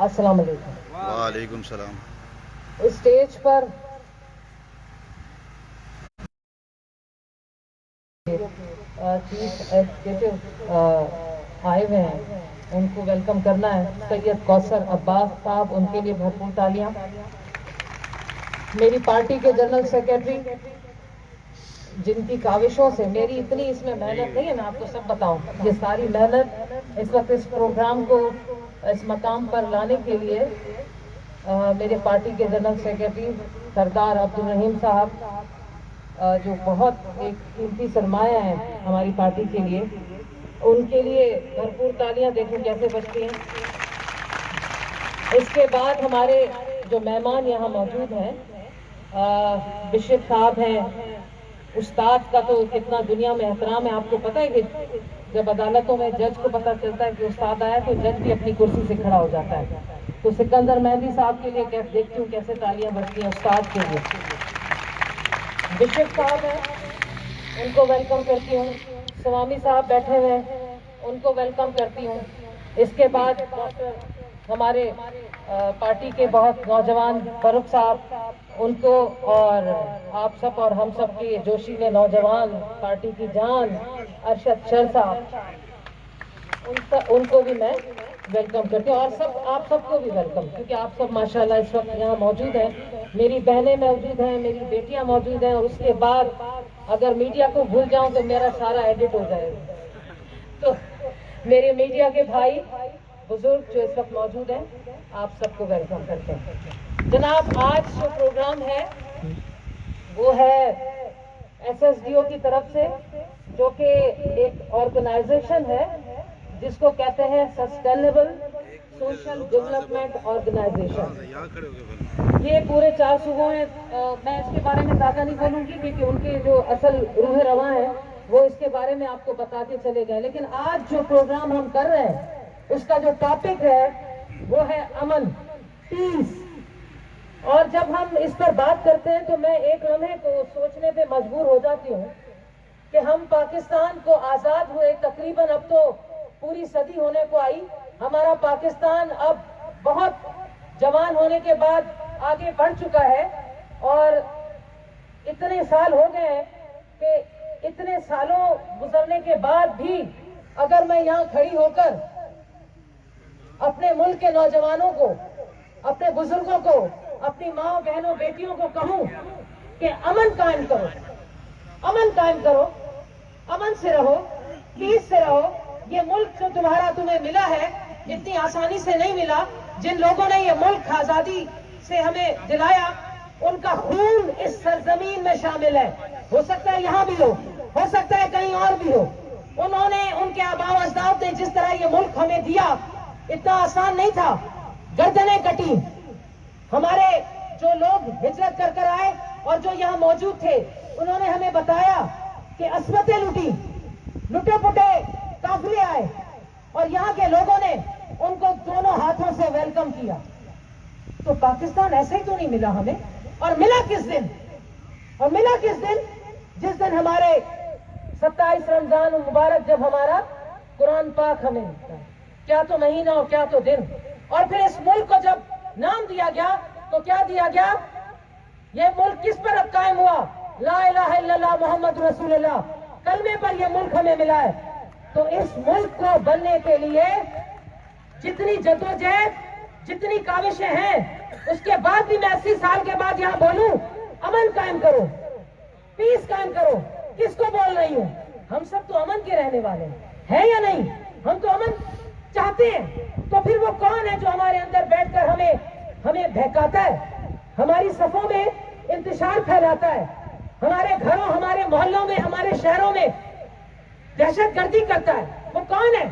अस्सलाम वालेकुम सलाम। स्टेज पर चीफ एग्जीक्यूटिव आए हुए हैं। उनको वेलकम करना है। सैयद कौसर अब्बास साहब उनके लिए भरपूर तालियाँ। मेरी पार्टी के जनरल सेक्रेटरी जिनकी काविशों से मेरी इतनी इसमें मेहनत नहीं है मैं आपको सब बताऊँ। ये सारी मेहनत इस वक्त इस प्रोग्राम को इस मकाम पर लाने के लिए आ, मेरे पार्टी के जनरल सेक्रेटरी सरदार अब्दुल रहीम साहब जो बहुत एक कीमती सरमाया है हमारी पार्टी के लिए उनके लिए भरपूर तालियाँ देखो कैसे बजती हैं। इसके बाद हमारे जो मेहमान यहाँ मौजूद हैं बिशप साहब हैं उस्ताद का तो कितना दुनिया में एहतराम है, आपको पता है कि जब अदालतों में जज को पता चलता है कि उस्ताद आया तो जज भी अपनी कुर्सी से खड़ा हो जाता है। तो सिकंदर मेहंदी साहब के लिए कैसे देखती हूँ, कैसे तालियाँ बजती हैं उस्ताद के लिए। बिशप साहब हैं, उनको वेलकम करती हूँ। स्वामी साहब बैठे हुए हैं, उनको वेलकम करती हूँ। इसके बाद हमारे पार्टी के बहुत नौजवान फरूख साहब, उनको और आप सब और हम सब के जोशीले नौजवान पार्टी की जान, अरशद शर साहब। उन उनको भी मैं वेलकम करती हूँ और सब, आप सबको भी वेलकम क्योंकि आप सब माशाल्लाह इस वक्त यहाँ मौजूद हैं। मेरी बहनें मौजूद हैं, मेरी बेटियाँ मौजूद हैं, और उसके बाद अगर मीडिया को भूल जाऊँ तो मेरा सारा एडिट हो जाएगा। तो मेरे मीडिया के भाई बुज़ुर्ग जो इस वक्त मौजूद हैं, आप सबको वेलकम करते हैं। जनाब, आज जो प्रोग्राम है, वो है एसएसडीओ की तरफ़ से, जो कि एक ऑर्गेनाइजेशन है, जिसको कहते हैं सस्टेनेबल सोशल डेवलपमेंट ऑर्गेनाइजेशन ये पूरे चार सूबों में मैं इसके बारे में ज़्यादा नहीं बोलूँगी, क्योंकि उनके जो असल रूह रवा है, वो इसके बारे में आपको बता के चले गए। लेकिन आज जो प्रोग्राम हम कर रहे हैं उसका जो टॉपिक है, वो है अमन पीस और जब हम इस पर बात करते हैं तो मैं एक लम्हे को सोचने पे मजबूर हो जाती हूँ कि हम पाकिस्तान को आज़ाद हुए तकरीबन अब तो पूरी सदी होने को आई। हमारा पाकिस्तान अब बहुत जवान होने के बाद आगे बढ़ चुका है और इतने साल हो गए हैं कि इतने सालों गुजरने के बाद भी अगर मैं यहाँ खड़ी होकर अपने मुल्क के नौजवानों को, अपने बुज़ुर्गों को, अपनी माओ बहनों, बेटियों को कहूँ कि अमन कायम करो। अमन कायम करो। अमन से रहो पीस से रहो। ये मुल्क जो तुम्हारा तुम्हें मिला है, इतनी आसानी से नहीं मिला। जिन लोगों ने ये मुल्क आज़ादी से हमें दिलाया, उनका खून इस सरजमीन में शामिल है। हो सकता है यहाँ भी हो हो सकता है कहीं और भी हो। उन्होंने उनके आबाव अजदाद ने जिस तरह ये मुल्क हमें दिया इतना आसान नहीं था। गर्दने कटी। हमारे जो लोग हिजरत कर कर आए और जो यहाँ मौजूद थे, उन्होंने हमें बताया कि अस्मतें लुटी लुटे पुटे काफिले आए और यहाँ के लोगों ने उनको दोनों हाथों से वेलकम किया। तो पाकिस्तान ऐसे ही तो नहीं मिला हमें। और मिला किस दिन? और मिला किस दिन? जिस दिन हमारे 27 रमज़ान मुबारक जब हमारा कुरान पाक हमें मिलता है। क्या तो महीना और क्या तो दिन। और फिर इस मुल्क को जब नाम दिया गया तो क्या दिया गया? ये मुल्क किस पर अब कायम हुआ? ला मोहम्मद रसूलुल्लाह। कलमे पर यह मुल्क हमें मिला है। तो इस मुल्क को बनने के लिए जितनी जद्दोजहद, जितनी काविशें हैं, उसके बाद भी मैं अस्सी साल के बाद यहाँ बोलूँ, अमन कायम करो। पीस कायम करो। किसको बोल रही हूँ? हम सब तो अमन के रहने वाले हैं। है या नहीं? हम तो अमन चाहते हैं तो फिर वो कौन है जो हमारे अंदर बैठकर हमें हमें बहकाता है? हमारी सफों में इंतज़ार फैलाता है। हमारे घरों, हमारे मोहल्लों में, हमारे शहरों में दहशत गर्दी करता है। वो कौन है?